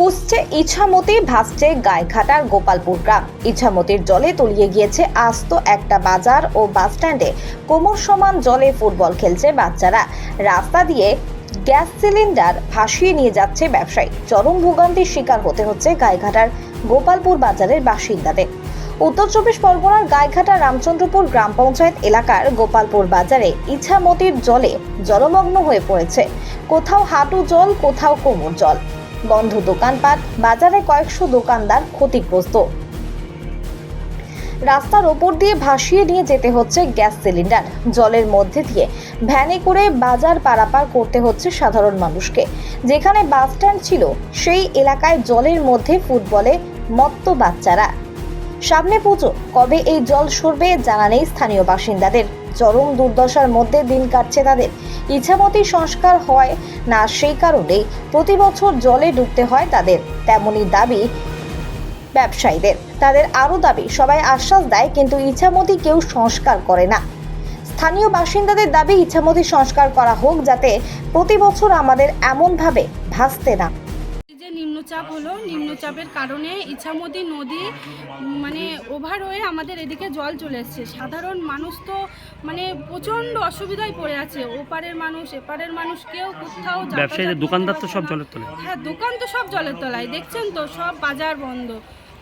ফুসছে ইছামতি ভাসছে গায়েঘাটার গোপালপুর গ্রাম। ইছামতির জলে তলিয়ে গিয়েছে আস্ত একটা বাজার ও বাসস্ট্যান্ডে কোমর সমান জলে ফুটবল খেলছে বাচ্চারা। রাস্তা দিয়ে গ্যাস সিলিন্ডার ভাসিয়ে নিয়ে যাচ্ছে ব্যবসায়ী। চরম ভোগান্তির শিকার হতে হচ্ছে গায়েঘাটার গোপালপুর বাজারের বাসিন্দাদের। উত্তর চব্বিশ পরগনার গায়েঘাটা রামচন্দ্রপুর গ্রাম পঞ্চায়েত এলাকার গোপালপুর বাজারে ইছামতির জলে জলমগ্ন হয়ে পড়েছে। কোথাও হাঁটু জল, কোথাও কোমর জল। বন্ধ দোকানপাট, বাজারে কয়েকশো দোকানদার ক্ষতিগ্রস্ত। রাস্তার ওপর দিয়ে ভাসিয়ে নিয়ে যেতে হচ্ছে গ্যাস সিলিন্ডার। জলের মধ্যে দিয়ে ভ্যানে করে বাজার পারাপার করতে হচ্ছে সাধারণ মানুষকে। যেখানে বাস স্ট্যান্ড ছিল, সেই এলাকায় জলের মধ্যে ফুটবলে মত্ত বাচ্চারা। সামনে পুজো, কবে এই জল সরবে জানা নেই স্থানীয় বাসিন্দাদের। চরম দুর্দশার মধ্যে দিন কাটছে তাদের। ইচ্ছামতি সংস্কার হয় না সেই কারণেই প্রতি বছর জলে ডুবতে হয় তাদের। তেমনই দাবি ব্যবসায়ীদের। তাদের আরও দাবি, সবাই আশ্বাস দেয় কিন্তু ইচ্ছামতি কেউ সংস্কার করে না। স্থানীয় বাসিন্দাদের দাবি, ইচ্ছামতি সংস্কার করা হোক যাতে প্রতি বছর আমাদের এমনভাবে ভাসতে না নিম্নচাপ হলো। নিম্নচাপের কারণে ইছামতি নদী মানে ওভার হয়ে আমাদের এদিকে জল চলে এসছে। সাধারণ মানুষ তো মানে প্রচণ্ড অসুবিধায় পড়ে আছে। ওপারের মানুষ এপারের মানুষ কেউ কোথাও ব্যবসায়ীদের দোকানদার তো সব জলের তলায়। হ্যাঁ দোকান তো সব জলের তলায়। দেখছেন তো সব বাজার বন্ধ।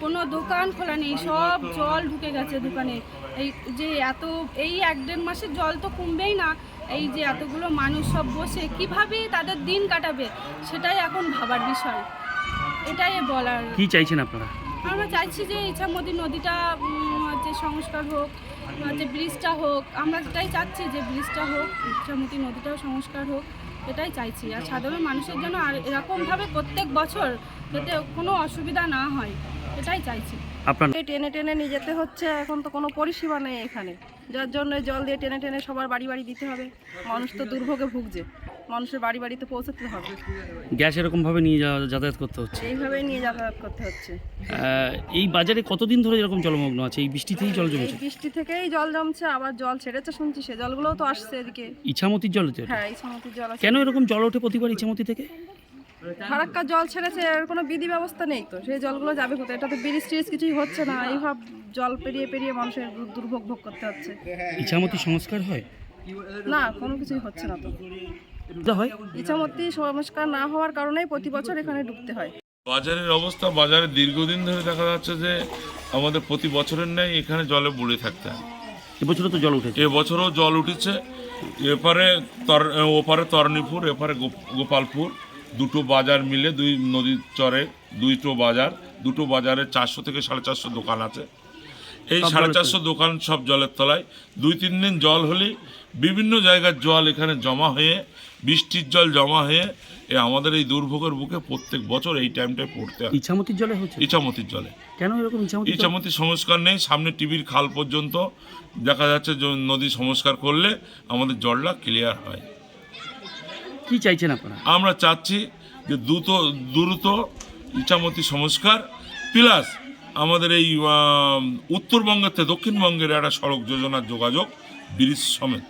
কোনো দোকান খোলা নেই। সব জল ঢুকে গেছে দোকানে। এই যে এত এই এক দেড় মাসের জল তো কমবেই না। এই যে এতগুলো মানুষ সব বসে কীভাবে তাদের দিন কাটাবে? সেটাই এখন ভাবার বিষয়। এটাই বলার। কি চাইছেন আপনারা? আমরা চাইছি যে ইচ্ছামতি নদীটা হচ্ছে সংস্কার হোক হচ্ছে ব্রিজটা হোক আমরা এটাই চাচ্ছি যে ব্রিজটা হোক ইচ্ছামতি নদীটাও সংস্কার হোক এটাই চাইছি। আর সাধারণ মানুষের জন্য আর এরকমভাবে প্রত্যেক বছর যাতে কোনো অসুবিধা না হয় এটাই চাইছি। আপনার টেনে টেনে নিয়ে যেতে হচ্ছে এখন তো কোনো পরিষেবা নেই এখানে। যার জন্য জল দিয়ে টেনে টেনে সবার বাড়ি বাড়ি দিতে হবে। মানুষ তো দুর্ভোগে ভুগছে। মানুষের বাড়ি বাড়িতে পৌঁছাতে হবে। গ্যাস এরকম ভাবে নিয়ে যাওয়া যাতায়াত করতে হচ্ছে? এইভাবেই নিয়ে যাতায়াত করতে হচ্ছে। এই বাজারে কতদিন ধরে এরকম জলমগ্ন আছে? এই বৃষ্টিতেই জল জমেছে? বৃষ্টি থেকেই জল জমছে আবার জল ছেড়েছে শুনছি সে জলগুলোও তো আসছে এদিকে। ইছামতির জল হ্যাঁ সমুদ্রের জল কেন এরকম জল ওঠে প্রতিবার ইছামতি থেকে? ফারাক্কা জল ছেড়েছে এর কোনো বিধি ব্যবস্থা নেই তো? সেই জলগুলো যাবে কোথায়? এটা তো ব্রিজ টিরিজ কিছুই হচ্ছে না। এইভাব জল পেরিয়ে পেরিয়ে মানুষের দুর্ভোগ ভোগ করতে হচ্ছে। ইছামতি সংস্কার হয়? না কোনো কিছুই হচ্ছে না তো। হয়। ইচ্ছামতি সংস্কার না হওয়ার কারণেই প্রতি বছর এখানে ডুবতে হয়। বাজারের অবস্থা বাজারে দীর্ঘদিন ধরে দেখা যাচ্ছে যে আমাদের প্রতি বছরের ন্যায় এখানে জলে বুড়ে থাকতে হয়। এবছরও তো জল উঠেছে। এবছরও জল উঠেছে। এপারে তর ওপারে তরণীপুর এপারে গোপালপুর দুটো বাজার মিলে দুই নদীর চরে দুইটো বাজার দুটো বাজারে চারশো থেকে সাড়ে চারশো দোকান আছে। এই সাড়ে চারশো দোকান সব জলের তলায়। দুই তিন দিন জল হলেই বিভিন্ন জায়গার জল এখানে জমা হয়ে বৃষ্টির জল জমা হয়ে এ আমাদের এই দুর্ভোগের বুকে প্রত্যেক বছর এই টাইমটায় পড়তে হয়। ইছামতির জলে হচ্ছে? ইচামতির জলে। কেন এরকম ইছামতি? ইচ্ছামতি সংস্কার নেই সামনে টিভির খাল পর্যন্ত দেখা যাচ্ছে নদী সংস্কার করলে আমাদের জলটা ক্লিয়ার হয়। কি চাইছেন আপনারা? আমরা চাচ্ছি যে দ্রুত দ্রুত ইচ্ছামতি সংস্কার প্লাস আমাদের এই উত্তরবঙ্গের থেকে দক্ষিণবঙ্গের একটা সড়ক যোজনার যোগাযোগ ব্রিজ সমেত।